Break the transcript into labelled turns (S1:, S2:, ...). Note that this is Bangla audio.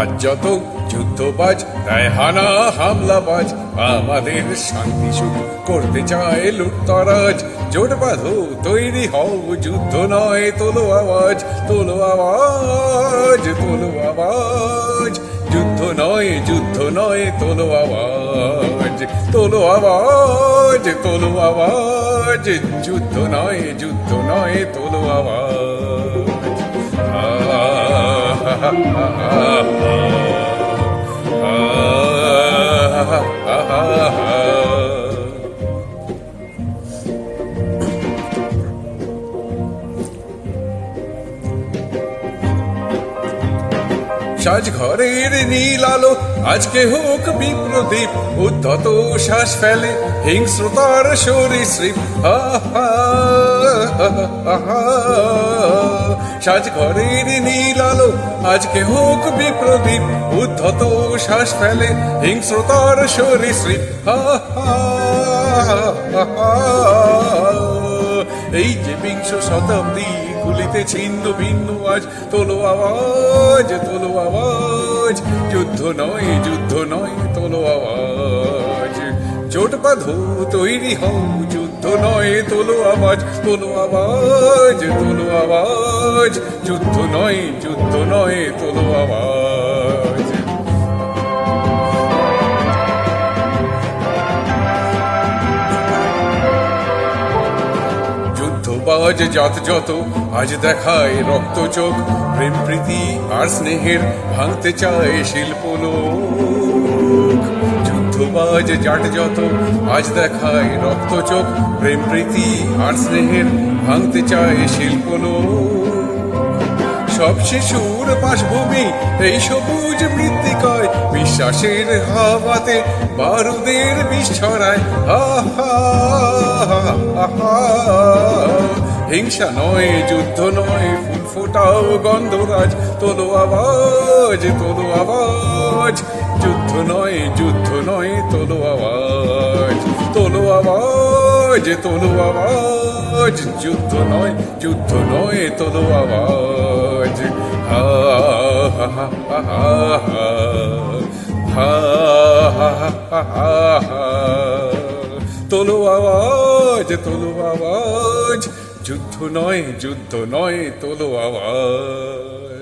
S1: আজ যত যুদ্ধবাজ তাই হানা হামলাবাজ আমাদের শান্তি সুখ করতে চায় লুটতরাজ। জোট বাঁধো তৈরি হও যুদ্ধ নয় তোলো আওয়াজ তোলো আওয়াজ তোলো আওয়াজ। যুদ্ধ নয় যুদ্ধ নয় তোলো আওয়াজ তোলো আওয়াজ তোলো আওয়াজ। যুদ্ধ নয় যুদ্ধ নয় তোলো আওয়াজ। আ, হা, হা, হা, হা, হা, হা। সাজ ঘরের নীল আলো আজকে হোক বিপ্রদীপ উদ্ধত শ্বাস ফেলে হিংস্রতার সরীসৃপ হা হা হা হা। সাজ ঘরের নীল আলো। আজকে হোক বিপ্রদীপ উদ্ধত শ্বাস ফেলে, হিংস্রতার হা। এই যে বিংশ শতাব্দী গুলিতে ছিন্ন ভিন্ন আজ, তোলো আওয়াজ তোলো আওয়াজ। যুদ্ধ নয় যুদ্ধ নয়, তোলো আওয়াজ। জোট বাঁধো, তৈরি হও নয় তোলো আওয়াজ তোলো আওয়াজ তোলো আওয়াজ। যুদ্ধ নয় যুদ্ধ নয়, তোলো আওয়াজ। যুদ্ধবাজ জাত যত, আজ দেখায় রক্ত চোখ প্রেম প্রীতি আর স্নেহের ভাঙতে চায় শিল্প লোক। যুদ্ধবাজ জাট যত, আজ দেখায় রক্ত চোখ প্রেম প্রীতি আর স্নেহের ভাঙতে চায় শিল্প সব শিশুর বাসভূমি এই সবুজ মৃত্তিকায়, বিশ্বাসের হাওয়াতে বারুদের বিষ ছড়ায় হা হা হা হা। হিংসা নয়, যুদ্ধ নয় ফোটাও গন্ধরাজ তোলো আওয়াজ তোলো আওয়াজ যুদ্ধ নয় যুদ্ধ নয় তোলো আওয়াজ তোলো আওয়াজ তোলো আওয়াজ যুদ্ধ নয় যুদ্ধ নয় তোলো আওয়াজ হা হা হা হা হা হা হা হা তোলো আওয়াজ তোলো আওয়াজ যুদ্ধ নয় যুদ্ধ নয় তোলো আওয়াজ